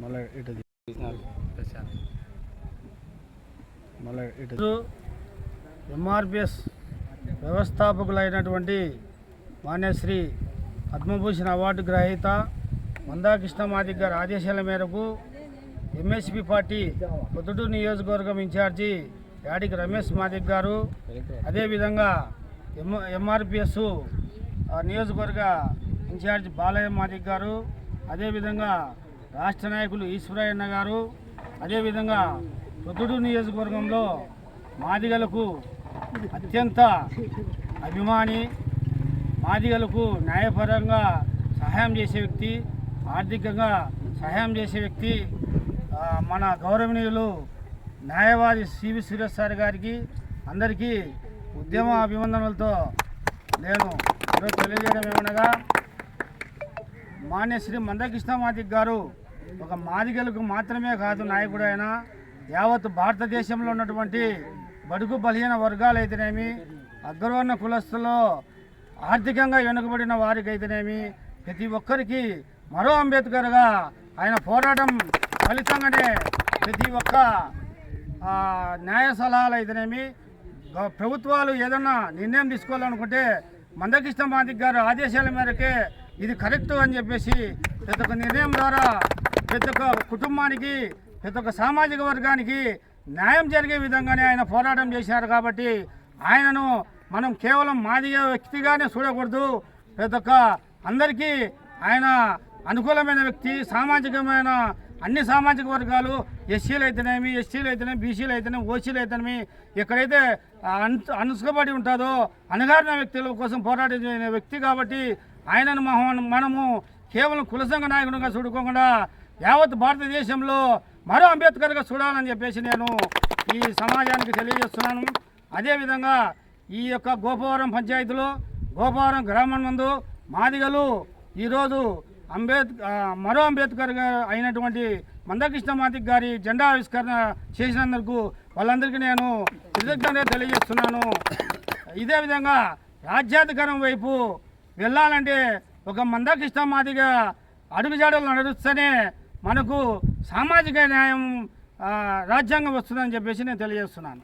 మళ్ళీ ఇటు మళ్ళీ ఇటు ఎంఆర్పిఎస్ వ్యవస్థాపకులైనటువంటి మాన్యశ్రీ పద్మభూషణ్ అవార్డు గ్రహీత మందాకృష్ణ మాదిక్ గారి ఆదేశాల మేరకు ఎంఎస్పి పార్టీ పొద్దుటూరు నియోజకవర్గం ఇన్ఛార్జి యాడికి రమేష్ మాదిక్ గారు అదేవిధంగా ఎం ఎంఆర్పిఎస్ నియోజకవర్గ ఇన్ఛార్జ్ బాలయ్య మాదిక్ గారు అదేవిధంగా రాష్ట్ర నాయకులు ఈశ్వరయ్యన్న గారు అదేవిధంగా పొద్దుడు నియోజకవర్గంలో మాదిగలకు అత్యంత అభిమాని మాదిగలకు న్యాయపరంగా సహాయం చేసే వ్యక్తి ఆర్థికంగా సహాయం చేసే వ్యక్తి మన గౌరవనీయులు న్యాయవాది సివి సురేష్ సార్ గారికి అందరికీ ఉద్యమ అభివందనలతో నేను ఈరోజు తెలియజేయడం ఏమనగా మాన్యశ్రీ మందకృష్ణ మాదిక్ గారు ఒక మాదిగలకు మాత్రమే కాదు నాయకుడు ఆయన. యావత్ భారతదేశంలో ఉన్నటువంటి బడుగు బలహీన వర్గాలు అయితేనేమి అగ్రవర్ణ కులస్తులో ఆర్థికంగా వెనుకబడిన వారికైతేనేమి ప్రతి ఒక్కరికి మరో అంబేద్కర్గా ఆయన పోరాటం ఫలితంగానే ప్రతి ఒక్క న్యాయ సలహాలు అయితేనేమి ప్రభుత్వాలు ఏదన్నా నిర్ణయం తీసుకోవాలనుకుంటే మందకృష్ణ మాదిక్ గారు ఆదేశాల మేరకే ఇది కరెక్ట్ అని చెప్పేసి ప్రతి ఒక్క నిర్ణయం ద్వారా ప్రతి ఒక్క కుటుంబానికి ప్రతి ఒక్క సామాజిక వర్గానికి న్యాయం జరిగే విధంగానే ఆయన పోరాటం చేశారు కాబట్టి ఆయనను మనం కేవలం మాదిగ వ్యక్తిగానే చూడకూడదు. ప్రతి ఒక్క అందరికీ ఆయన అనుకూలమైన వ్యక్తి సామాజికమైన అన్ని సామాజిక వర్గాలు ఎస్సీలు అయితేనేమి ఎస్సీలు అయితేనేమి బీసీలు అయితేనేమి ఓసీలు అయితేనేమి ఎక్కడైతే అను అనుసుకబడి ఉంటుందో అణగారిన వ్యక్తుల కోసం పోరాడిన వ్యక్తి కాబట్టి ఆయనను మనము కేవలం కులసంఘ నాయకుడుగా నాయకుడిగా చూడుకోకుండా యావత్ భారతదేశంలో మరో అంబేద్కర్గా చూడాలని చెప్పేసి నేను ఈ సమాజానికి తెలియజేస్తున్నాను. అదేవిధంగా ఈ యొక్క గోపవరం పంచాయతీలో గోపవరం గ్రామం నందు మాదిగలు ఈరోజు అంబేద్కర్ మరో అంబేద్కర్ గారు అయినటువంటి మందకృష్ణ మాదిక్ గారి జెండా ఆవిష్కరణ చేసినందుకు వాళ్ళందరికీ నేను కృతజ్ఞత తెలియజేస్తున్నాను. ఇదే విధంగా రాజ్యాధికారం వైపు వెళ్ళాలంటే ఒక మందకిష్ట మాదిగా అడుగుజాడలు నడుస్తేనే మనకు సామాజిక న్యాయం రాజ్యాంగం వస్తుందని చెప్పేసి నేను తెలియజేస్తున్నాను.